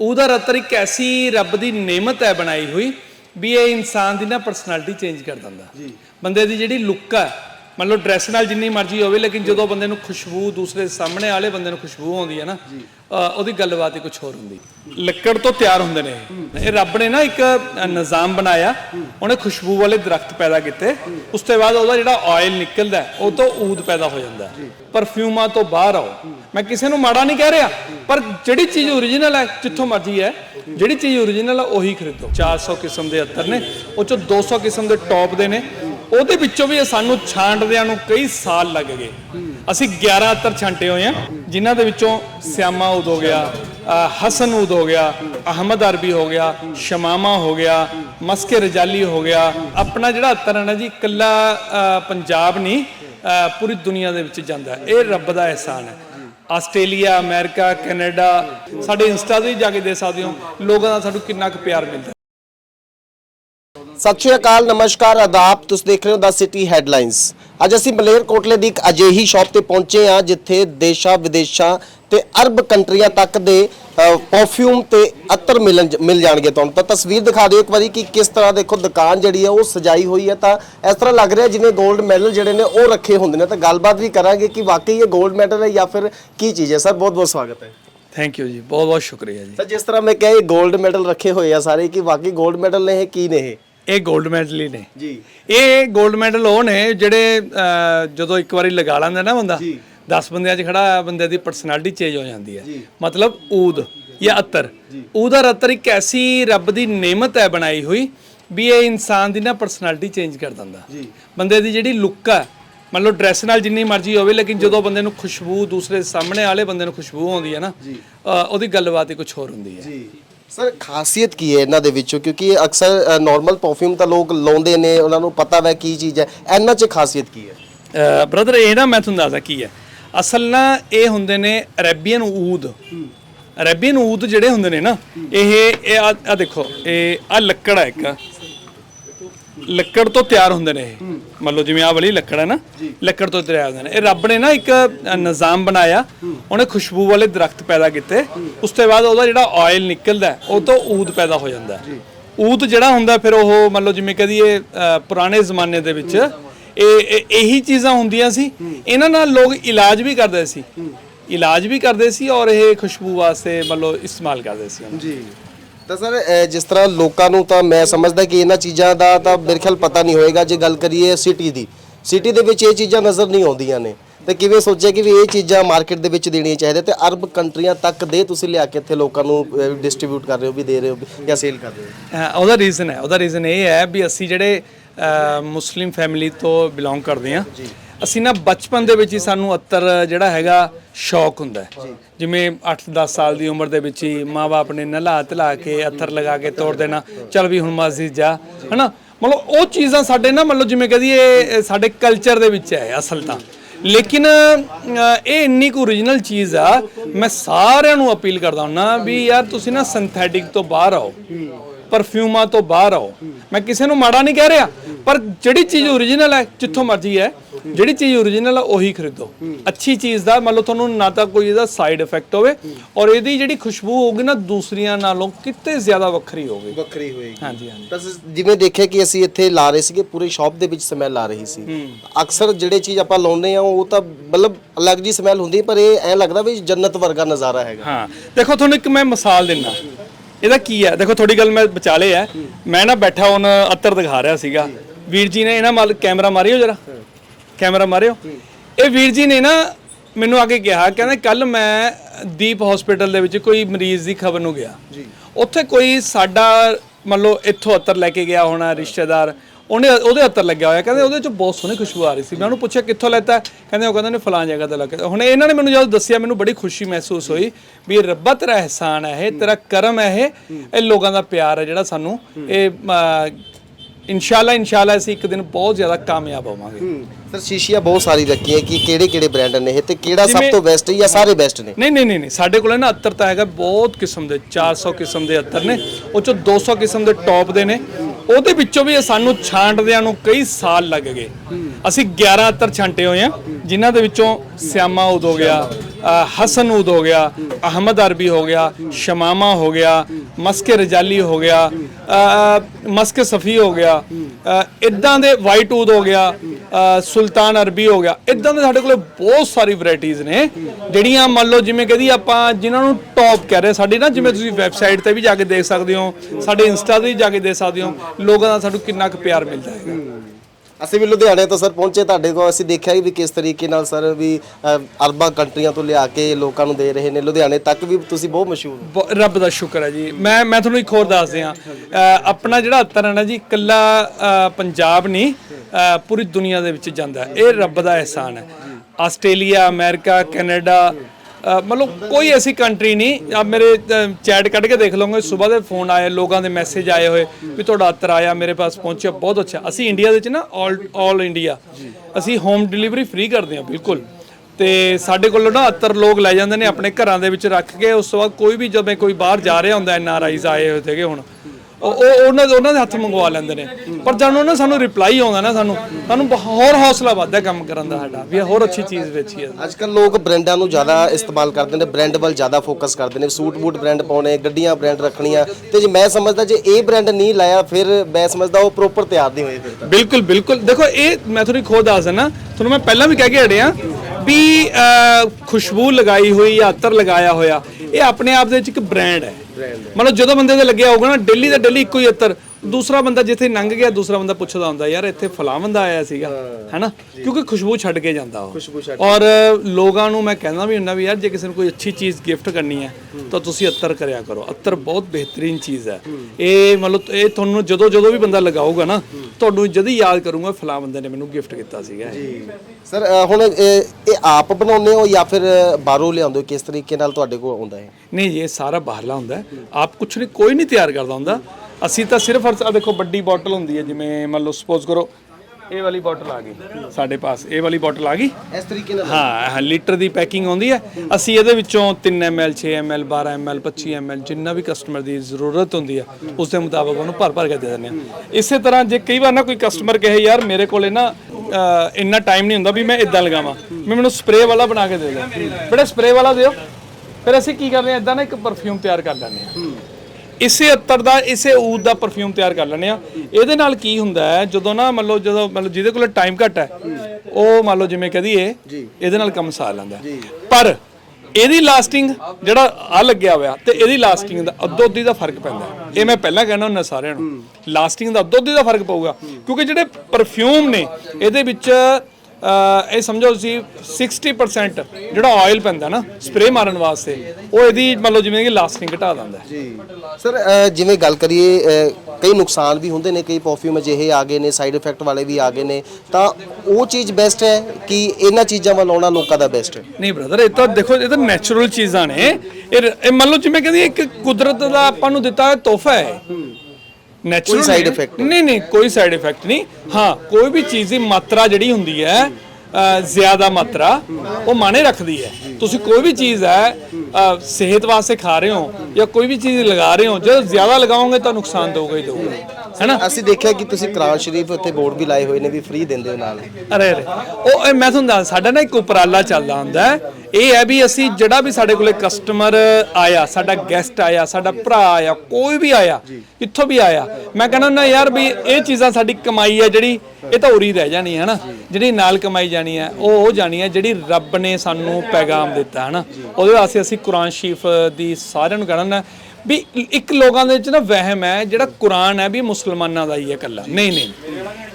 ਉਹਦਾ ਰਤਰ ਇੱਕ ਐਸੀ ਰੱਬ ਦੀ ਨੇਮਤ ਹੈ ਬਣਾਈ ਹੋਈ ਵੀ ਇਹ ਇਨਸਾਨ ਦੀ ਨਾ ਪਰਸਨੈਲਿਟੀ ਚੇਂਜ ਕਰ ਦਿੰਦਾ। ਬੰਦੇ ਦੀ ਜਿਹੜੀ ਲੁੱਕ ਹੈ ਮੰਨ ਲਓ ਡਰੈਸ ਨਾਲ ਜਿੰਨੀ ਮਰਜ਼ੀ ਹੋਵੇ ਲੇਕਿਨ ਜਦੋਂ ਬੰਦੇ ਨੂੰ ਖੁਸ਼ਬੂ ਦੂਸਰੇ ਸਾਹਮਣੇ ਵਾਲੇ ਬੰਦੇ ਨੂੰ ਖੁਸ਼ਬੂ ਆਉਂਦੀ ਹੈ ਨਾ ਉਹਦੀ ਗੱਲਬਾਤ ਹੀ ਕੁਝ ਹੋਰ ਹੁੰਦੀ। ਲੱਕੜ ਤੋਂ ਤਿਆਰ ਹੁੰਦੇ ਨੇ ਇਹ। ਰੱਬ ਨੇ ਨਾ ਇੱਕ ਨਿਜ਼ਾਮ ਬਣਾਇਆ। ਉਹਨੇ ਖੁਸ਼ਬੂ ਵਾਲੇ ਦਰਖਤ ਪੈਦਾ ਕੀਤੇ। ਉਸ ਤੋਂ ਬਾਅਦ ਉਹਦਾ ਜਿਹੜਾ ਆਇਲ ਨਿਕਲਦਾ ਉਹ ਤੋਂ ਊਦ ਪੈਦਾ ਹੋ ਜਾਂਦਾ। ਪਰਫਿਊਮਾਂ ਤੋਂ ਬਾਹਰ ਆਓ। ਮੈਂ ਕਿਸੇ ਨੂੰ ਮਾੜਾ ਨਹੀਂ ਕਹਿ ਰਿਹਾ। ਪਰ ਜਿਹੜੀ ਚੀਜ਼ ਓਰੀਜਨਲ ਹੈ ਜਿੱਥੋਂ ਮਰਜ਼ੀ ਹੈ ਜਿਹੜੀ ਚੀਜ਼ ਓਰੀਜਨਲ ਹੈ ਉਹੀ ਖਰੀਦੋ। 400 ਕਿਸਮ ਦੇ ਅਤਰ ਨੇ ਉਹ ਚੋਂ 200 ਕਿਸਮ ਦੇ ਟੌਪ ਦੇ ਨੇ। ਉਹਦੇ ਵਿੱਚੋਂ ਵੀ ਸਾਨੂੰ ਛਾਂਟਦਿਆਂ ਨੂੰ ਕਈ ਸਾਲ ਲੱਗ ਗਏ। ਅਸੀਂ 11 ਅਤਰ ਛਾਂਟੇ ਹੋਏ ਆ ਜਿਨ੍ਹਾਂ ਦੇ ਵਿੱਚੋਂ ਸਿਆਮਾ ਉਦ ਹੋ ਗਿਆ ਹਸਨ ਉਦ ਹੋ ਗਿਆ ਅਹਿਮਦ ਅਰਬੀ ਹੋ ਗਿਆ ਸ਼ਮਾਮਾ ਹੋ ਗਿਆ ਮਸਕੇ ਰਜਾਲੀ ਹੋ ਗਿਆ। ਆਪਣਾ ਜਿਹੜਾ ਅਤਰ ਹੈ ਨਾ ਜੀ ਇਕੱਲਾ ਪੰਜਾਬ ਨਹੀਂ ਅ, ਪੂਰੀ ਦੁਨੀਆ ਦੇ ਵਿੱਚ ਜਾਂਦਾ। ਇਹ ਰੱਬ ਦਾ ਅਹਿਸਾਨ ਹੈ। ਆਸਟ੍ਰੇਲੀਆ, ਅਮਰੀਕਾ, ਕੈਨੇਡਾ, ਸਾਡੇ ਇੰਸਟਾ ਤੇ ਵੀ ਜਾ ਕੇ ਦੇ ਸਕਦੇ ਹੋ, ਲੋਕਾਂ ਦਾ ਸਾਨੂੰ ਕਿੰਨਾ ਕੁ ਪਿਆਰ ਮਿਲਦਾ ਸਤਿ ਸ਼੍ਰੀ ਅਕਾਲ, ਨਮਸਕਾਰ, ਆਦਾਬ। ਤੁਸੀਂ ਦੇਖ ਰਹੇ ਹੋ ਦਾ ਸਿਟੀ ਹੈਡਲਾਈਨਸ ਅੱਜ ਅਸੀਂ ਮਲੇਰਕੋਟਲੇ ਦੀ ਇੱਕ ਅਜਿਹੀ ਸ਼ਾਪ ਤੇ ਪਹੁੰਚੇ ਹਾਂ, ਜਿੱਥੇ ਦੇਸ਼ਾਂ, ਵਿਦੇਸ਼ਾਂ ਤੇ ਅਰਬ ਕੰਟਰੀਆਂ ਤੱਕ ਦੇ ਪਰਫਿਊਮ ਤੇ ਅਤਰ ਮਿਲਣ ਮਿਲ ਜਾਣਗੇ ਤੁਹਾਨੂੰ। ਤਾਂ ਤਸਵੀਰ ਦਿਖਾ ਦਿਓ ਇੱਕ ਵਾਰੀ ਕਿ ਕਿਸ ਤਰ੍ਹਾਂ ਦੇਖੋ ਦੁਕਾਨ ਜਿਹੜੀ ਹੈ ਉਹ ਸਜਾਈ ਹੋਈ ਹੈ। ਤਾਂ ਇਸ ਤਰ੍ਹਾਂ ਲੱਗ ਰਿਹਾ ਜਿਵੇਂ 골ਡ ਮੈਡਲ ਜਿਹੜੇ ਨੇ ਉਹ ਰੱਖੇ ਹੁੰਦੇ ਨੇ। ਤਾਂ ਗੱਲਬਾਤ ਵੀ ਕਰਾਂਗੇ ਕਿ ਵਾਕਈ ਇਹ 골ਡ ਮੈਡਲ ਹੈ ਜਾਂ ਫਿਰ ਕੀ ਚੀਜ਼ ਹੈ। ਸਰ ਬਹੁਤ ਬਹੁਤ ਸਵਾਗਤ ਹੈ। ਥੈਂਕ ਯੂ ਜੀ। ਬਹੁਤ ਬਹੁਤ ਸ਼ੁਕਰੀਆ ਜੀ। ਸਰ ਜਿਸ ਤਰ੍ਹਾਂ ਮੈਂ ਕਿਹਾ ਇਹ 골ਡ ਮੈਡਲ ਰੱਖੇ ਹੋਏ ਆ ਸਾਰੇ ਕਿ ਵਾਕਈ 골ਡ ਮੈਡਲ ਨੇ ਇਹ ਕੀ ਨੇ ਇਹ? 골ਡ ਮੈਡਲ ਹੀ ਨੇ। ਜੀ। ਇਹ 골ਡ ਮੈਡਲ ਉਹ ਨੇ ਜਿਹੜੇ ਜਦੋਂ ਇੱਕ ਵਾਰੀ ਲਗਾ ਲੈਂਦਾ ਨਾ ਬੰਦਾ ਜੀ। 10 ਬੰਦਿਆਂ 'ਚ ਖੜਾ ਬੰਦੇ ਦੀ ਪਰਸਨੈਲਿਟੀ ਚੇਂਜ ਹੋ ਜਾਂਦੀ ਹੈ। ਮਤਲਬ ਊਦ ਜਾਂ ਅਤਰ। ਉਹਦਾ ਅਤਰ ਇੱਕ ਐਸੀ ਰੱਬ ਦੀ ਨੇਮਤ ਹੈ ਬਣਾਈ ਹੋਈ ਵੀ ਇਹ ਇਨਸਾਨ ਦੀ ਨਾ ਪਰਸਨੈਲਿਟੀ ਚੇਂਜ ਕਰ ਦਿੰਦਾ। ਬੰਦੇ ਦੀ ਜਿਹੜੀ ਲੁੱਕ ਹੈ ਮੰਨ ਲਓ ਡਰੈਸ ਨਾਲ ਜਿੰਨੀ ਮਰਜ਼ੀ ਹੋਵੇ ਲੇਕਿਨ ਜਦੋਂ ਬੰਦੇ ਨੂੰ ਖੁਸ਼ਬੂ ਦੂਸਰੇ ਸਾਹਮਣੇ ਵਾਲੇ ਬੰਦੇ ਨੂੰ ਖੁਸ਼ਬੂ ਆਉਂਦੀ ਹੈ ਨਾ ਉਹਦੀ ਗੱਲਬਾਤ ਹੀ ਕੁਝ ਹੋਰ ਹੁੰਦੀ ਹੈ। ਜੀ। ਸਰ ਖਾਸੀਅਤ ਕੀ ਹੈ ਇਹਨਾਂ ਦੇ ਵਿੱਚੋਂ? ਕਿਉਂਕਿ ਇਹ ਅਕਸਰ ਨਾਰਮਲ ਪਰਫਿਊਮ ਤਾਂ ਲੋਕ ਲਾਉਂਦੇ ਨੇ ਉਹਨਾਂ ਨੂੰ ਪਤਾ ਵੈ ਕੀ ਚੀਜ਼ ਹੈ। ਇਹਨਾਂ 'ਚ ਖਾਸੀਅਤ ਕੀ ਹੈ? ਬ੍ਰਦਰ ਇਹ ਨਾ ਮੈਂ ਤੁਹਾਨੂੰ ਦੱਸਦਾ ਕੀ ਹੈ। ਅਸਲ ਨਾ ਇਹ ਹੁੰਦੇ ਨੇ ਅਰੇਬੀਅਨ ਊਦ। ਅਰੇਬੀਅਨ ਊਦ ਜਿਹੜੇ ਹੁੰਦੇ ਨੇ ਨਾ ਇਹ ਇਹ ਆ ਦੇਖੋ ਇਹ ਆ ਲੱਕੜ ਹੈ ਇੱਕ। ਲੱਕੜ ਤੋਂ ਤਿਆਰ ਹੁੰਦੇ ਨੇ ਇਹ। ਮੰਨ ਲਓ ਜਿਵੇਂ ਆ ਵਾਲੀ ਲੱਕੜ ਹੈ ਨਾ ਲੱਕੜ ਤੋਂ ਤਿਆਰ ਹੁੰਦੇ ਨੇ। ਇਹ ਰੱਬ ਨੇ ਨਾ ਇੱਕ ਨਿਜ਼ਾਮ ਬਣਾਇਆ। ਉਹਨੇ ਖੁਸ਼ਬੂ ਵਾਲੇ ਦਰਖਤ ਪੈਦਾ ਕੀਤੇ। ਉਸ ਤੋਂ ਬਾਅਦ ਉਹਦਾ ਜਿਹੜਾ ਆਇਲ ਨਿਕਲਦਾ ਉਹ ਤੋਂ ਊਦ ਪੈਦਾ ਹੋ ਜਾਂਦਾ। ਊਦ ਜਿਹੜਾ ਹੁੰਦਾ ਫਿਰ ਉਹ ਮੰਨ ਲਓ ਜਿਵੇਂ ਕਹਦੀਏ ਪੁਰਾਣੇ ਜ਼ਮਾਨੇ ਦੇ ਵਿੱਚ ਇਹ, ਇਹੀ ਚੀਜ਼ਾਂ ਹੁੰਦੀਆਂ ਸੀ। ਇਹਨਾਂ ਨਾਲ ਲੋਕ ਇਲਾਜ ਵੀ ਕਰਦੇ ਸੀ। ਇਲਾਜ ਵੀ ਕਰਦੇ ਸੀ ਔਰ ਇਹ ਖੁਸ਼ਬੂ ਵਾਸਤੇ ਮਤਲਬ ਇਸਤੇਮਾਲ ਕਰਦੇ ਸੀ ਜੀ। ਤਾਂ ਸਰ ਜਿਸ ਤਰ੍ਹਾਂ ਲੋਕਾਂ ਨੂੰ ਤਾਂ ਮੈਂ ਸਮਝਦਾ ਕਿ ਇਹਨਾਂ ਚੀਜ਼ਾਂ ਦਾ ਤਾਂ ਮੇਰੇ ਖਿਆਲ ਪਤਾ ਨਹੀਂ ਹੋਏਗਾ। ਜੇ ਗੱਲ ਕਰੀਏ ਸਿਟੀ ਦੀ ਸਿਟੀ ਦੇ ਵਿੱਚ ਇਹ ਚੀਜ਼ਾਂ ਨਜ਼ਰ ਨਹੀਂ ਆਉਂਦੀਆਂ ਨੇ। ਤੇ ਕਿਵੇਂ ਸੋਚਿਆ ਕਿ ਵੀ ਇਹ ਚੀਜ਼ਾਂ ਮਾਰਕੀਟ ਦੇ ਵਿੱਚ ਦੇਣੀਆਂ ਚਾਹੀਦੀਆਂ ਤੇ ਅਰਬ ਕੰਟਰੀਆਂ ਤੱਕ ਦੇ ਤੁਸੀਂ ਲਿਆ ਕੇ ਇੱਥੇ ਲੋਕਾਂ ਨੂੰ ਡਿਸਟ੍ਰੀਬਿਊਟ ਕਰ ਰਹੇ ਹੋ ਵੀ ਦੇ ਰਹੇ ਹੋ ਜਾਂ ਸੇਲ ਕਰ ਰਹੇ ਹੋ? ਹਾਂ, ਉਹਦਾ ਰੀਜ਼ਨ ਹੈ ਉਹਦਾ ਰੀਜ਼ਨ ਇਹ ਹੈ ਵੀ ਅਸੀਂ ਜਿਹੜੇ ਅ, ਮੁਸਲਿਮ ਫੈਮਿਲੀ ਤੋਂ ਬਿਲੋਂਗ ਕਰਦੇ ਹਾਂ ਅਸੀਂ ਨਾ ਬਚਪਨ ਦੇ ਵਿੱਚ ਹੀ ਸਾਨੂੰ ਅੱਤਰ ਜਿਹੜਾ ਹੈਗਾ ਸ਼ੌਕ ਹੁੰਦਾ ਹੈ। ਜਿਵੇਂ 8-10 ਸਾਲ ਦੀ ਉਮਰ ਦੇ ਵਿੱਚ ਹੀ ਮਾਪੇ ਨੇ ਨਲਾ ਧਲਾ ਕੇ ਅੱਤਰ ਲਗਾ ਕੇ ਤੋੜ ਦੇਣਾ ਚਲ ਵੀ ਹੁਣ ਮਸਜਿਦ ਜਾ ਹਨਾ? ਮਤਲਬ ਉਹ ਚੀਜ਼ਾਂ ਸਾਡੇ ਨਾ ਮਤਲਬ ਜਿਵੇਂ ਕਹਦੀਏ ਸਾਡੇ ਕਲਚਰ ਦੇ ਵਿੱਚ ਹੈ ਅਸਲ ਤਾਂ। ਲੇਕਿਨ ਇਹ ਇੰਨੀ ਕੁ ਓਰੀਜਨਲ ਚੀਜ਼ ਆ, ਮੈਂ ਸਾਰਿਆਂ ਨੂੰ ਅਪੀਲ ਕਰਦਾ ਹੁੰਨਾ ਵੀ ਯਾਰ ਤੁਸੀਂ ਨਾ ਸਿੰਥੈਟਿਕ ਤੋਂ ਬਾਹਰ ਆਓ। ਪਰਫਿਊਮਾਂ ਤੋਂ ਬਾਹਰ ਆਓ। ਮੈਂ ਕਿਸੇ ਨੂੰ ਮਾੜਾ ਨਹੀਂ ਕਹਿ ਰਿਹਾ ਪਰ ਜਿਹੜੀ ਚੀਜ਼ ਓਰੀਜਨਲ ਹੈ ਜਿੱਥੋਂ ਮਰਜ਼ੀ ਹੈ ਜਿਹੜੀ ਚੀਜ਼ ਓਰੀਜਨਲ ਹੈ ਉਹੀ ਖਰੀਦੋ। ਅੱਛੀ ਚੀਜ਼ ਦਾ ਮੰਨ ਲਓ ਤੁਹਾਨੂੰ ਨਾ ਤਾਂ ਕੋਈ ਇਹਦਾ ਸਾਈਡ ਇਫੈਕਟ ਹੋਵੇ ਔਰ ਇਹਦੀ ਜਿਹੜੀ ਖੁਸ਼ਬੂ ਹੋਊਗੀ ਨਾ ਦੂਸਰੀਆਂ ਨਾਲੋਂ ਕਿਤੇ ਜ਼ਿਆਦਾ ਵੱਖਰੀ ਹੋਵੇ ਵੱਖਰੀ ਹੋਏਗੀ ਹਾਂਜੀ ਹਾਂਜੀ। ਤਾਂ ਜਿਵੇਂ ਦੇਖਿਆ ਕਿ ਅਸੀਂ ਇੱਥੇ ਲਾ ਰਹੇ ਸੀਗੇ ਪੂਰੀ ਸ਼ਾਪ ਦੇ ਵਿੱਚ ਸਮੈਲ ਆ ਰਹੀ ਸੀ। ਅਕਸਰ ਜਿਹੜੇ ਚੀਜ਼ ਆਪਾਂ ਲਾਉਂਦੇ ਆ ਉਹ ਤਾਂ ਮਤਲਬ ਅਲੱਗ ਜੀ ਸਮੈਲ ਹੁੰਦੀ ਪਰ ਇਹ ਐ ਲੱਗਦਾ ਵੀ ਜੰਨਤ ਵਰਗਾ ਨਜ਼ਾਰਾ ਹੈਗਾ। ਹਾਂ। ਦੇਖੋ ਤੁਹਾਨੂੰ ਇੱਕ ਮੈਂ ਮਿਸਾਲ ਦਿੰਦਾ। ਇਹਦਾ ਕੀ ਹੈ ਦੇਖੋ ਥੋੜੀ ਗੱਲ ਮੈਂ ਵਿਚਾਲੇ ਹੈ ਮੈਂ ਨਾ ਬੈਠਾ ਹੁਣ ਅੱਤਰ ਦਿਖਾ ਰਿਹਾ ਸੀਗਾ। ਵੀਰ ਜੀ ਨੇ ਇਹਨਾਂ ਮਲ ਕੈਮਰਾ ਮਾਰਿਓ ਜਰਾ। ਕੈਮਰਾ ਮਾਰਿਓ। ਇਹ ਵੀਰ ਜੀ ਨੇ ਨਾ ਮੈਨੂੰ ਆ ਕੇ ਕਿਹਾ ਕਹਿੰਦੇ ਕੱਲ ਮੈਂ ਦੀਪ ਹਸਪੀਟਲ ਦੇ ਵਿੱਚ ਕੋਈ ਮਰੀਜ਼ ਦੀ ਖਬਰ ਨੂੰ ਗਿਆ। ਉੱਥੇ ਕੋਈ ਸਾਡਾ ਮੰਨ ਲਓ ਇੱਥੋਂ ਅੱਤਰ ਲੈ ਕੇ ਗਿਆ ਹੋਣਾ ਰਿਸ਼ਤੇਦਾਰ। ਉਹਨੇ ਉਹਦੇ ਅੱਤਰ ਲੱਗਿਆ ਹੋਇਆ ਕਹਿੰਦੇ ਉਹਦੇ ਚ ਬਹੁਤ ਸੋਹਣੀ ਖੁਸ਼ਬੂ ਆ ਰਹੀ ਸੀ। ਮੈਂ ਉਹਨੂੰ ਪੁੱਛਿਆ ਕਿੱਥੋਂ ਲੈਤਾ ਕਹਿੰਦੇ ਉਹ ਕਹਿੰਦੇ ਨੇ ਫਲਾਂ ਜਗ੍ਹਾ ਤੋਂ ਲੱਗਾ ਹੁਣ ਇਹਨਾਂ ਨੇ ਮੈਨੂੰ ਜਦੋਂ ਦੱਸਿਆ ਮੈਨੂੰ ਬੜੀ ਖੁਸ਼ੀ ਮਹਿਸੂਸ ਹੋਈ ਵੀ ਇਹ ਰੱਬਾ ਤੇਰਾ ਅਹਿਸਾਨ ਹੈ ਇਹ ਤੇਰਾ ਕਰਮ ਹੈ ਇਹ ਇਹ ਲੋਕਾਂ ਦਾ ਪਿਆਰ ਹੈ ਜਿਹੜਾ ਸਾਨੂੰ ਇਹ ਇਨਸ਼ਾਅੱਲਾ ਇਨਸ਼ਾਅੱਲਾ ਅਸੀਂ ਇੱਕ ਦਿਨ ਬਹੁਤ ਜ਼ਿਆਦਾ ਕਾਮਯਾਬ ਹੋਵਾਂਗੇ। ਸਰ ਸ਼ੀਸ਼ੀਆਂ ਬਹੁਤ ਸਾਰੀ ਰੱਖੀਆਂ ਕਿ ਕਿਹੜੇ ਕਿਹੜੇ ਬ੍ਰਾਂਡ ਨੇ ਇਹ ਤੇ ਕਿਹੜਾ ਸਭ ਤੋਂ ਬੈਸਟ ਹੈ ਜਾਂ ਸਾਰੇ ਬੈਸਟ ਨੇ? ਨਹੀਂ ਨਹੀਂ ਨਹੀਂ ਨਹੀਂ ਸਾਡੇ ਕੋਲ ਨਾ ਅੱਤਰ ਤਾਂ ਹੈਗਾ ਬਹੁਤ ਕਿਸਮ ਦੇ 400 ਕਿਸਮ ਦੇ ਅੱਤਰ ਨੇ ਉਹ ਚੋਂ 200 ਕਿਸਮ ਦੇ ਟੌਪ ਦੇ ਨੇ। ਉਹਦੇ ਵਿੱਚੋਂ ਵੀ ਸਾਨੂੰ ਛਾਂਟਦਿਆਂ ਨੂੰ ਕਈ ਸਾਲ ਲੱਗ ਗਏ। ਅਸੀਂ 11 ਅੱਤਰ ਛਾਂਟੇ ਹੋਏ ਆ ਜਿਨ੍ਹਾਂ ਦੇ ਵਿੱਚੋਂ ਸਿਆਮਾ ਉਦ ਹੋ ਗਿਆ ਅ, ਹਸਨੂਦ ਹੋ ਗਿਆ ਅਹਿਮਦ ਅਰਬੀ ਹੋ ਗਿਆ ਸ਼ਮਾਮਾ ਹੋ ਗਿਆ ਮਸਕ ਰਜਾਲੀ ਹੋ ਗਿਆ ਮਸਕ ਸਫੀ ਹੋ ਗਿਆ ਇਦਾਂ ਦੇ ਵਾਈਟ ਹੋ ਗਿਆ ਸੁਲਤਾਨ ਅਰਬੀ ਹੋ ਗਿਆ ਇਦਾਂ ਦੇ ਸਾਡੇ ਕੋਲੇ ਬਹੁਤ ਸਾਰੀ ਵੈਰਾਈਟੀਆਂ ਨੇ, ਜਿਹੜੀਆਂ ਮੰਨ ਲਓ ਜਿਵੇਂ ਕਹਦੀ ਆਪਾਂ ਜਿਨ੍ਹਾਂ ਨੂੰ ਟੌਪ ਕਹਿ ਰਹੇ, ਸਾਡੀ ਨਾ ਜਿਵੇਂ ਤੁਸੀਂ ਵੈਬਸਾਈਟ ਤੇ ਵੀ ਜਾ ਕੇ ਦੇਖ ਸਕਦੇ ਹੋ, ਸਾਡੇ ਇੰਸਟਾ ਤੇ ਵੀ ਜਾ ਕੇ ਦੇਖ ਸਕਦੇ ਹੋ, ਲੋਕਾਂ ਦਾ ਸਾਨੂੰ ਕਿੰਨਾ ਕੁ ਪਿਆਰ ਮਿਲਦਾ ਹੈ ਅਸੀਂ ਵੀ ਲੁਧਿਆਣੇ ਤੋਂ ਸਰ ਪਹੁੰਚੇ ਤੁਹਾਡੇ ਕੋਲ। ਅਸੀਂ ਦੇਖਿਆ ਵੀ ਕਿਸ ਤਰੀਕੇ ਨਾਲ ਸਰ ਵੀ ਅ, ਅਰਬਾਂ ਕੰਟਰੀਆਂ ਤੋਂ ਲਿਆ ਕੇ ਲੋਕਾਂ ਨੂੰ ਦੇ ਰਹੇ ਨੇ। ਲੁਧਿਆਣੇ ਤੱਕ ਵੀ ਤੁਸੀਂ ਬਹੁਤ ਮਸ਼ਹੂਰ ਹੋ। ਬ- ਰੱਬ ਦਾ ਸ਼ੁਕਰ ਹੈ ਜੀ। ਮੈਂ ਮੈਂ ਤੁਹਾਨੂੰ ਇੱਕ ਹੋਰ ਦੱਸ ਦਿਆਂ। ਅ, ਆਪਣਾ ਜਿਹੜਾ ਅਤਰ ਹੈ ਨਾ ਜੀ ਇਕੱਲਾ ਅ, ਪੰਜਾਬ ਨਹੀਂ ਅ, ਪੂਰੀ ਦੁਨੀਆ ਦੇ ਵਿੱਚ ਜਾਂਦਾ ਹੈ। ਇਹ ਰੱਬ ਦਾ ਅਹਿਸਾਨ ਹੈ। ਆਸਟ੍ਰੇਲੀਆ ਅਮਰੀਕਾ ਕੈਨੇਡਾ ਮਤਲਬ ਕੋਈ ਐਸੀ ਕੰਟਰੀ ਨਹੀਂ। ਆ ਮੇਰੇ ਚੈਟ ਕੱਢ ਕੇ ਦੇਖ ਲਓਗੇ, ਸਵੇਰ ਦੇ ਫੋਨ ਆਏ, ਲੋਕਾਂ ਦੇ ਮੈਸੇਜ ਆਏ ਹੋਏ ਵੀ ਤੁਹਾਡਾ ਅਤਰ ਆਇਆ, ਮੇਰੇ ਪਾਸ ਪਹੁੰਚਿਆ, ਬਹੁਤ ਅੱਛਾ। ਅਸੀਂ ਇੰਡੀਆ ਦੇ ਵਿੱਚ ਨਾ, ਆਲ ਆਲ ਇੰਡੀਆ। ਅਸੀਂ ਹੋਮ ਡਿਲੀਵਰੀ ਫ੍ਰੀ ਕਰਦੇ ਹਾਂ, ਬਿਲਕੁਲ। ਤੇ ਸਾਡੇ ਕੋਲੋਂ ਨਾ ਅਤਰ ਲੋਕ ਲੈ ਜਾਂਦੇ ਨੇ, ਆਪਣੇ ਘਰਾਂ ਦੇ ਵਿੱਚ ਰੱਖ ਕੇ, ਉਸ ਤੋਂ ਬਾਅਦ ਕੋਈ ਵੀ ਜਦੋਂ ਕੋਈ ਬਾਹਰ ਜਾ ਰਿਹਾ ਹੁੰਦਾ, ਐਨ ਆਰ ਆਈਜ਼ ਆਏ ਹੋਏ ਸੀਗੇ ਹੁਣ ਉਹ ਉਹ- ਉਹਨਾਂ ਦੇ ਉਹਨਾਂ ਦੇ ਹੱਥ ਮੰਗਵਾ ਲੈਂਦੇ ਨੇ। ਪਰ ਜਦੋਂ ਨਾ ਸਾਨੂੰ ਰਿਪਲਾਈ ਆਉਂਦਾ ਨਾ ਸਾਨੂੰ। ਸਾਨੂੰ ਹੋਰ ਹੌਸਲਾ ਵੱਧਦਾ ਕੰਮ ਕਰਨ ਦਾ ਸਾਡਾ ਵੀ ਹੋਰ ਅੱਛੀ ਚੀਜ਼ ਵੇਚੀ ਹੈ ਅੱਜ ਕੱਲ ਲੋਕ ਬ੍ਰਾਂਡਾਂ ਨੂੰ ਜ਼ਿਆਦਾ ਇਸਤੇਮਾਲ ਕਰਦੇ ਨੇ ਬ੍ਰਾਂਡ ਵੱਲ ਜ਼ਿਆਦਾ ਫੋਕਸ ਕਰਦੇ ਨੇ ਸੂਟ ਬੂਟ ਬ੍ਰਾਂਡ ਪਾਉਣੇ ਗੱਡੀਆਂ ਬ੍ਰਾਂਡ ਰੱਖਣੀਆਂ। ਤੇ ਜੇ ਮੈਂ ਸਮਝਦਾ ਜੇ ਇਹ ਬ੍ਰਾਂਡ ਨਹੀਂ ਲਾਇਆ ਫਿਰ ਮੈਂ ਸਮਝਦਾ ਉਹ ਪ੍ਰੋਪਰ ਤਿਆਰ ਨਹੀਂ ਹੋਏ ਫਿਰ ਤਾਂ। ਬਿਲਕੁਲ ਬਿਲਕੁਲ। ਦੇਖੋ ਇਹ ਮੈਂ ਤੁਹਾਨੂੰ ਖੁਦ ਦੱਸ ਦਿੰਦਾ ਤੁਹਾਨੂੰ ਮੈਂ ਪਹਿਲਾਂ ਵੀ ਕਹਿ ਕੇ ਹਟਿਆ ਵੀ ਖੁਸ਼ਬੂ ਲਗਾਈ ਹੋਈ ਜਾਂ ਅਤਰ ਲਗਾਇਆ ਹੋਇਆ ਇਹ ਆਪਣੇ ਆਪ ਦੇ ਵਿੱਚ ਇੱਕ ਬ੍ਰਾਂਡ ਹੈ। ਮਤਲਬ ਜਦੋਂ ਬੰਦੇ ਤੇ ਲੱਗਿਆ ਹੋਊਗਾ ਨਾ ਡੇਲੀ ਦਾ ਡੇਲੀ ਇੱਕੋ ਹੀ ਅਤਰ। ਦੂਸਰਾ ਬੰਦਾ ਜਿੱਥੇ ਲੰਘ ਗਿਆ ਦੂਸਰਾ ਬੰਦਾ ਪੁੱਛਦਾ ਹੁੰਦਾ ਯਾਰ ਇੱਥੇ ਫਲਾਂ ਬੰਦਾ ਆਇਆ ਸੀਗਾ ਹੈਨਾ? ਕਿਉਂਕਿ ਖੁਸ਼ਬੂ ਛੱਡ ਕੇ ਜਾਂਦਾ ਉਹ। ਖੁਸ਼ਬੂ ਛੱਡ ਔਰ ਲੋਕਾਂ ਨੂੰ ਮੈਂ ਕਹਿੰਦਾ ਵੀ ਹੁੰਦਾ ਵੀ ਯਾਰ ਜੇ ਕਿਸੇ ਨੂੰ ਕੋਈ ਅੱਛੀ ਚੀਜ਼ ਗਿਫਟ ਕਰਨੀ ਹੈ ਤਾਂ ਤੁਸੀਂ ਅਤਰ ਕਰਿਆ ਕਰੋ। ਅਤਰ ਬਹੁਤ ਬਿਹਤਰੀਨ ਚੀਜ਼ ਹੈ। ਇਹ ਮਤਲਬ ਇਹ ਤੁਹਾਨੂੰ ਜਦੋਂ ਜਦੋਂ ਵੀ ਬੰਦਾ ਲਗਾਊਗਾ ਨਾ ਤੁਹਾਨੂੰ ਜਦ ਹੀ ਯਾਦ ਕਰੂੰਗਾ ਫਲਾਂ ਬੰਦੇ ਨੇ ਮੈਨੂੰ ਗਿਫਟ ਕੀਤਾ ਸੀਗਾ। ਇਹ। ਸਰ ਹੁਣ ਇਹ ਇਹ ਆਪ ਬਣਾਉਂਦੇ ਹੋ ਜਾਂ ਫਿਰ ਬਾਹਰੋਂ ਲਿਆਉਂਦੇ ਹੋ? ਕਿਸ ਤਰੀਕੇ ਨਾਲ ਤੁਹਾਡੇ ਕੋਲ ਆਉਂਦਾ ਹੈ ਨਹੀਂ ਜੀ, ਇਹ ਸਾਰਾ ਬਾਹਰਲਾ ਹੁੰਦਾ ਹੈ। ਆਪ ਕੁਛ ਨਹੀਂ ਕੋਈ ਨਹੀਂ ਤਿਆਰ ਕਰਦਾ ਹੁੰਦਾ। ਅਸੀਂ ਤਾਂ ਸਿਰਫ ਆ ਦੇਖੋ ਵੱਡੀ ਬੋਟਲ ਹੁੰਦੀ ਹੈ ਜਿਵੇਂ ਮੰਨ ਲਓ ਸਪੋਜ਼ ਕਰੋ ਇਹ ਵਾਲੀ ਬੋਟਲ ਆ ਗਈ ਸਾਡੇ ਪਾਸ ਇਹ ਵਾਲੀ ਬੋਟਲ ਆ ਗਈ। ਇਸ ਤਰੀਕੇ ਨਾਲ ਹਾਂ ਹਾਂ ਲੀਟਰ ਦੀ ਪੈਕਿੰਗ ਆਉਂਦੀ ਹੈ। ਅਸੀਂ ਇਹਦੇ ਵਿੱਚੋਂ 3 ml 6 ml 12 ml 25 ml ਜਿੰਨਾ ਵੀ ਕਸਟਮਰ ਦੀ ਜ਼ਰੂਰਤ ਹੁੰਦੀ ਹੈ ਉਸ ਦੇ ਮੁਤਾਬਕ ਉਹਨੂੰ ਭਰ ਭਰ ਕੇ ਦੇ ਦਿੰਦੇ ਹਾਂ। ਇਸੇ ਤਰ੍ਹਾਂ ਜੇ ਕਈ ਵਾਰ ਨਾ ਕੋਈ ਕਸਟਮਰ ਕਹੇ ਯਾਰ ਮੇਰੇ ਕੋਲੇ ਨਾ ਅਹ, ਇੰਨਾ ਟਾਈਮ ਨਹੀਂ ਹੁੰਦਾ ਵੀ ਮੈਂ ਇਦਾਂ ਲਗਾਵਾਂ ਮੈਂ ਮੈਨੂੰ ਸਪਰੇਅ ਵਾਲਾ ਬਣਾ ਕੇ ਦੇ ਦਿਓ ਬੜਾ ਸਪਰੇਅ ਵਾਲਾ ਦਿਓ। ਫਿਰ ਅਸੀਂ ਕੀ ਕਰਦੇ ਹਾਂ ਇਦਾਂ ਨਾ ਇੱਕ ਪਰਫਿਊਮ ਤਿਆਰ ਕਰ ਲੈਂਦੇ ਹਾਂ। ਇਸੇ ਅਤਰ ਦਾ ਇਸੇ ਊਦ ਦਾ ਪਰਫਿਊਮ ਤਿਆਰ ਕਰ ਲੈਂਦੇ ਆ ਇਹਦੇ ਨਾਲ ਕੀ ਹੁੰਦਾ ਹੈ ਜਦੋਂ ਨਾ ਮੰਨ ਲਓ ਜਦੋਂ ਮੰਨ ਲਓ ਜਿਹਦੇ ਕੋਲ ਟਾਈਮ ਘੱਟ ਹੈ ਉਹ ਮੰਨ ਲਓ ਜਿਵੇਂ ਕਹਦੀਏ ਇਹਦੇ ਨਾਲ ਕੰਮ ਸਾਰ ਲੈਂਦਾ। ਪਰ ਇਹਦੀ ਲਾਸਟਿੰਗ ਜਿਹੜਾ ਆ ਲੱਗਿਆ ਹੋਇਆ ਤੇ ਇਹਦੀ ਲਾਸਟਿੰਗ ਦਾ ਅੱਧੋ ਅੱਧੀ ਦਾ ਫ਼ਰਕ ਪੈਂਦਾ। ਇਹ ਮੈਂ ਪਹਿਲਾਂ ਕਹਿਣਾ ਹੁੰਦਾ ਸਾਰਿਆਂ ਨੂੰ। ਲਾਸਟਿੰਗ ਦਾ ਅੱਧੋ ਅੱਧੀ ਦਾ ਫ਼ਰਕ ਪਊਗਾ। ਕਿਉਂਕਿ ਜਿਹੜੇ ਪਰਫਿਊਮ ਨੇ ਇਹਦੇ ਵਿੱਚ ਇਹ ਸਮਝੋ ਤੁਸੀਂ 60% ਜਿਹੜਾ ਆਇਲ ਪੈਂਦਾ ਨਾ ਸਪਰੇ ਮਾਰਨ ਵਾਸਤੇ ਉਹ ਇਹਦੀ ਮੰਨ ਲਓ ਜਿਵੇਂ ਕਿ ਲਾਸਟਿੰਗ ਘਟਾ ਦਿੰਦਾ। ਜੀ। ਸਰ ਅ, ਜਿਵੇਂ ਗੱਲ ਕਰੀਏ ਅ, ਕਈ ਨੁਕਸਾਨ ਵੀ ਹੁੰਦੇ ਨੇ ਕਈ ਪਰਫਿਊਮ ਅਜਿਹੇ ਆ ਗਏ ਨੇ ਸਾਈਡ ਇਫੈਕਟ ਵਾਲੇ ਵੀ ਆ ਗਏ ਨੇ ਤਾਂ ਉਹ ਚੀਜ਼ ਬੈਸਟ ਹੈ ਕਿ ਇਹਨਾਂ ਚੀਜ਼ਾਂ ਵੱਲ ਆਉਣਾ ਲੋਕਾਂ ਦਾ ਬੈਸਟ ਹੈ? ਨਹੀਂ ਬ੍ਰਦਰ ਇਹ ਤਾਂ ਦੇਖੋ ਇਹ ਤਾਂ ਨੈਚੁਰਲ ਚੀਜ਼ਾਂ ਨੇ। ਇਹ ਇਹ ਮੰਨ ਲਓ ਜਿਵੇਂ ਕਹਿੰਦੀ ਇੱਕ ਕੁਦਰਤ ਦਾ ਆਪਾਂ ਨੂੰ ਦਿੱਤਾ ਹੋਇਆ ਤੋਹਫਾ ਹੈ। ਨੈਚੁਰਲ side effect ਨਹੀਂ ਨਹੀਂ ਕੋਈ ਸਾਈਡ ਇਫੈਕਟ ਨਹੀਂ। ਹਾਂ ਕੋਈ ਵੀ ਚੀਜ਼ ਦੀ ਮਾਤਰਾ ਜਿਹੜੀ ਹੁੰਦੀ ਹੈ ਜ਼ਿਆਦਾ ਮਾਤਰਾ ਉਹ ਮਾਨੇ ਰੱਖਦੀ ਹੈ। ਤੁਸੀਂ ਕੋਈ ਵੀ ਚੀਜ਼ ਹੈ ਸਿਹਤ ਵਾਸਤੇ ਖਾ ਰਹੇ ਹੋ ਜਾਂ ਕੋਈ ਵੀ ਚੀਜ਼ ਲਗਾ ਰਹੇ ਹੋ ਜਦੋਂ ਜ਼ਿਆਦਾ ਲਗਾਓਗੇ ਤਾਂ ਨੁਕਸਾਨ ਦੇਊਗਾ ਹੀ ਦੇਊਗਾ। ਹੈਨਾ? ਅਸੀਂ ਦੇਖਿਆ ਕਿ ਤੁਸੀਂ ਕੁਰਾਨ ਸ਼ਰੀਫ ਉੱਤੇ ਬੋਰਡ ਵੀ ਲਾਏ ਹੋਏ ਨੇ ਵੀ ਫ੍ਰੀ ਦਿੰਦੇ ਹੋ ਨਾਲ। ਅਰੇ ਅਰੇ। ਉਹ ਇਹ ਮੈਂ ਤੁਹਾਨੂੰ ਦੱਸ ਸਾਡਾ ਨਾ ਇੱਕ ਉਪਰਾਲਾ ਚੱਲਦਾ ਹੁੰਦਾ ਹੈ। ਇਹ ਹੈ ਵੀ ਅਸੀਂ ਜਿਹੜਾ ਵੀ ਸਾਡੇ ਕੋਲੇ ਕਸਟਮਰ ਆਇਆ ਸਾਡਾ ਗੈਸਟ ਆਇਆ ਸਾਡਾ ਭਰਾ ਆਇਆ ਕੋਈ ਵੀ ਆਇਆ ਕਿੱਥੋਂ ਵੀ ਆਇਆ ਮੈਂ ਕਹਿੰਦਾ ਨਾ ਯਾਰ ਵੀ ਇਹ ਚੀਜ਼ਾਂ ਸਾਡੀ ਕਮਾਈ ਹੈ ਜਿਹੜੀ ਇਹ ਤਾਂ ਉਰੀ ਰਹਿ ਜਾਣੀ ਹੈ ਨਾ ਜਿਹੜੀ ਨਾਲ ਕਮਾਈ ਜਾਣੀ ਹੈ, ਉਹ ਉਹ ਜਾਣੀ ਹੈ ਜਿਹੜੀ ਰੱਬ ਨੇ ਸਾਨੂੰ ਪੈਗਾਮ ਦਿੱਤਾ ਹੈ ਨਾ ਉਹਦੇ ਵਾਸਤੇ ਅਸੀਂ ਕੁਰਾਨ ਸ਼ਰੀਫ ਦੀ ਸਾਰਿਆਂ ਨੂੰ ਕਹਿਣਾ ਵੀ ਇੱਕ ਲੋਕਾਂ ਦੇ ਵਿੱਚ ਨਾ ਵਹਿਮ ਹੈ, ਜਿਹੜਾ ਕੁਰਾਨ ਹੈ ਵੀ ਮੁਸਲਮਾਨਾਂ ਦਾ ਹੀ ਹੈ ਇਕੱਲਾ। ਨਹੀਂ ਨਹੀਂ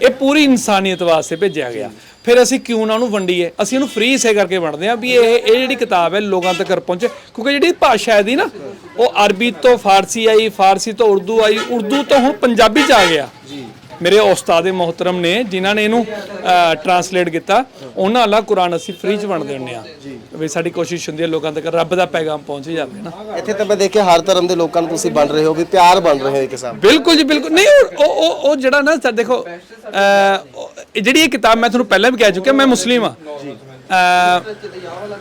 ਇਹ ਪੂਰੀ ਇਨਸਾਨੀਅਤ ਵਾਸਤੇ ਭੇਜਿਆ ਗਿਆ। ਫਿਰ ਅਸੀਂ ਕਿਉਂ ਨਾ ਉਹਨੂੰ ਵੰਡੀਏ? ਅਸੀਂ ਇਹਨੂੰ ਫ੍ਰੀ ਇਸੇ ਕਰਕੇ ਵੰਡਦੇ ਆ ਵੀ ਇਹ ਇਹ ਜਿਹੜੀ ਕਿਤਾਬ ਹੈ ਲੋਕਾਂ ਤੱਕ ਪਹੁੰਚੇ, ਕਿਉਂਕਿ ਜਿਹੜੀ ਭਾਸ਼ਾ ਹੈ ਦੀ ਨਾ, ਉਹ ਅਰਬੀ ਤੋਂ ਫਾਰਸੀ ਆਈ, ਫਾਰਸੀ ਤੋਂ ਉਰਦੂ ਆਈ, ਉਰਦੂ ਤੋਂ ਹੁਣ ਪੰਜਾਬੀ ਚ ਆ ਗਿਆ। ਮੇਰੇ ਉਸਤਾਦ ਮੁਹਤਰਮ ਨੇ ਜਿਨ੍ਹਾਂ ਨੇ ਇਹਨੂੰ ਟਰਾਂਸਲੇਟ ਕੀਤਾ। ਉਹਨਾਂ ਅੱਲਾ ਕੁਰਾਨ ਅਸੀਂ ਫ੍ਰੀ ਚ ਵੰਡਦੇ ਹੁੰਦੇ ਆ ਵੀ ਸਾਡੀ ਕੋਸ਼ਿਸ਼ ਹੁੰਦੀ ਹੈ ਲੋਕਾਂ ਤੱਕ ਰੱਬ ਦਾ ਪੈਗਾਮ ਪਹੁੰਚ ਜਾਵੇ ਨਾ। ਇੱਥੇ ਤਾਂ ਮੈਂ ਦੇਖਿਆ ਹਰ ਧਰਮ ਦੇ ਲੋਕਾਂ ਨੂੰ ਤੁਸੀਂ ਬਣ ਰਹੇ ਹੋ ਵੀ ਪਿਆਰ ਬਣ ਰਹੇ ਹੋ ਇੱਕ ਹਿਸਾਬ ਬਿਲਕੁਲ ਜੀ ਬਿਲਕੁਲ। ਨਹੀਂ ਉਹ ਉਹ- ਜਿਹੜਾ ਨਾ ਸਰ ਦੇਖੋ ਜਿਹੜੀ ਇਹ ਕਿਤਾਬ ਮੈਂ ਤੁਹਾਨੂੰ ਪਹਿਲਾਂ ਵੀ ਕਹਿ ਚੁੱਕਿਆ ਮੈਂ ਮੁਸਲਿਮ ਆ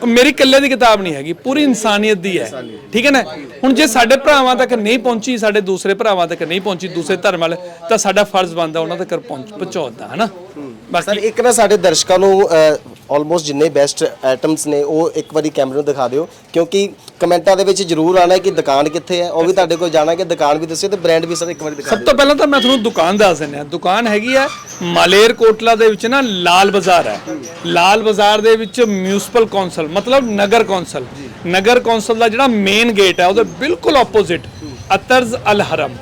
ਮੇਰੀ ਇਕੱਲੇ ਦੀ ਕਿਤਾਬ ਨਹੀਂ ਹੈਗੀ ਪੂਰੀ ਇਨਸਾਨੀਅਤ ਦੀ ਹੈ। ਠੀਕ ਹੈ ਨਾ? ਹੁਣ ਜੇ ਸਾਡੇ ਭਰਾਵਾਂ ਤੱਕ ਨਹੀਂ ਪਹੁੰਚੀ ਸਾਡੇ ਦੂਸਰੇ ਭਰਾਵਾਂ ਤੱਕ ਨਹੀਂ ਪਹੁੰਚੀ ਦੂਸਰੇ ਧਰਮ ਵਾਲੇ ਤਾਂ ਸਾਡਾ ਫਰਜ਼ ਬਣਦਾ ਉਹਨਾਂ ਤੱਕ ਪਹੁੰਚ ਪਹੁੰਚਾਉਣ ਦਾ ਹੈ। ਨਾ ਸਰ ਬਾਕੀ ਇੱਕ ਨਾ ਸਾਡੇ ਦਰਸ਼ਕਾਂ ਨੂੰ ਆਲਮੋਸਟ ਜਿੰਨੇ ਬੈਸਟ ਆਈਟਮਸ ਨੇ ਉਹ ਇੱਕ ਵਾਰੀ ਕੈਮਰੇ ਨੂੰ ਦਿਖਾ ਦਿਓ। ਕਿਉਂਕਿ ਕਮੈਂਟਾਂ ਦੇ ਵਿੱਚ ਜਰੂਰ ਆਣਾ ਕਿ ਦੁਕਾਨ ਕਿੱਥੇ ਹੈ। ਉਹ ਵੀ ਤੁਹਾਡੇ ਕੋਲ ਜਾਣਾ ਕਿ ਦੁਕਾਨ ਵੀ ਦੱਸਿਓ ਤੇ ਬ੍ਰਾਂਡ ਵੀ ਸਰ ਇੱਕ ਵਾਰੀ ਦਿਖਾ ਸਭ ਤੋਂ ਪਹਿਲਾਂ ਤਾਂ ਮੈਂ ਤੁਹਾਨੂੰ ਦੁਕਾਨ ਦੱਸ ਦਿੰਦਾ ਦੁਕਾਨ ਹੈਗੀ ਆ ਮਾਲੇਰ ਕੋਟਲਾ ਦੇ ਵਿੱਚ ਨਾ ਲਾਲ ਬਾਜ਼ਾਰ ਹੈ। ਲਾਲ ਬਾਜ਼ਾਰ ਦੇ ਵਿੱਚ ਮਿਊਨਿਸਪਲ ਕੌਂਸਲ ਮਤਲਬ ਨਗਰ ਕੌਂਸਲ। ਨਗਰ ਕੌਂਸਲ ਦਾ ਜਿਹੜਾ ਮੇਨ ਗੇਟ ਹੈ ਉਹਦੇ ਬਿਲਕੁਲ ਆਪੋਜ਼ਿਟ ਅਤਰਜ਼ ਅਲ ਹਰਮ।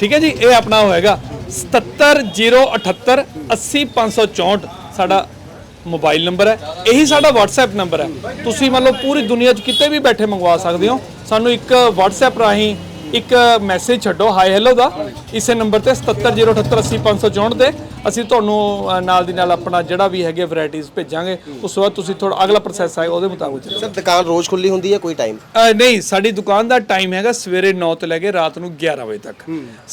ਠੀਕ ਹੈ ਜੀ? ਇਹ ਆਪਣਾ ਹੋਏਗਾ 77078 80564 ਸਾਡਾ ਮੋਬਾਈਲ ਨੰਬਰ ਹੈ, ਇਹੀ ਸਾਡਾ WhatsApp ਨੰਬਰ ਹੈ। ਤੁਸੀਂ ਮੰਨ ਲਓ ਪੂਰੀ ਦੁਨੀਆ 'ਚ ਕਿਤੇ ਵੀ ਬੈਠੇ ਮੰਗਵਾ ਸਕਦੇ ਹੋ। ਸਾਨੂੰ ਇੱਕ WhatsApp ਰਾਹੀਂ ਇੱਕ ਮੈਸੇਜ ਛੱਡੋ ਹਾਈ ਹੈਲੋ ਦਾ। ਇਸੇ ਨੰਬਰ ਤੇ 77078 ਤੇ ਅਸੀਂ ਤੁਹਾਨੂੰ ਨਾਲ ਦੀ ਨਾਲ ਆਪਣਾ ਜਿਹੜਾ ਵੀ ਹੈਗੇ ਵੈਰਾਈਟੀਆਂ ਭੇਜਾਂਗੇ ਉਸ ਤੋਂ ਬਾਅਦ ਤੁਸੀਂ ਥੋੜਾ ਅਗਲਾ ਪ੍ਰੋਸੈਸ ਹੈ ਉਹਦੇ ਮੁਤਾਬਕ ਚੱਲੋ। ਸਰ ਦੁਕਾਨ ਰੋਜ਼ ਖੁੱਲੀ ਹੁੰਦੀ ਹੈ ਕੋਈ ਟਾਈਮ ਨਹੀਂ ਸਾਡੀ ਦੁਕਾਨ ਦਾ ਟਾਈਮ ਹੈਗਾ ਸਵੇਰੇ 9 ਤੋਂ ਲੈ ਕੇ ਰਾਤ ਨੂੰ 11 ਵਜੇ ਤੱਕ।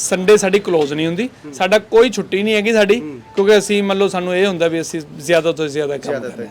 ਸੰਡੇ ਸਾਡੀ ਕਲੋਜ਼ ਨਹੀਂ ਹੁੰਦੀ। ਸਾਡਾ ਕੋਈ ਛੁੱਟੀ ਨਹੀਂ ਹੈਗੀ ਸਾਡੀ ਕਿਉਂਕਿ ਅਸੀਂ ਮੰਨ ਲਓ ਸਾਨੂੰ ਇਹ ਹੁੰਦਾ ਵੀ ਅਸੀਂ ਜ਼ਿਆਦਾ ਤੋਂ ਜ਼ਿਆਦਾ ਕੰਮ ਕਰੀਏ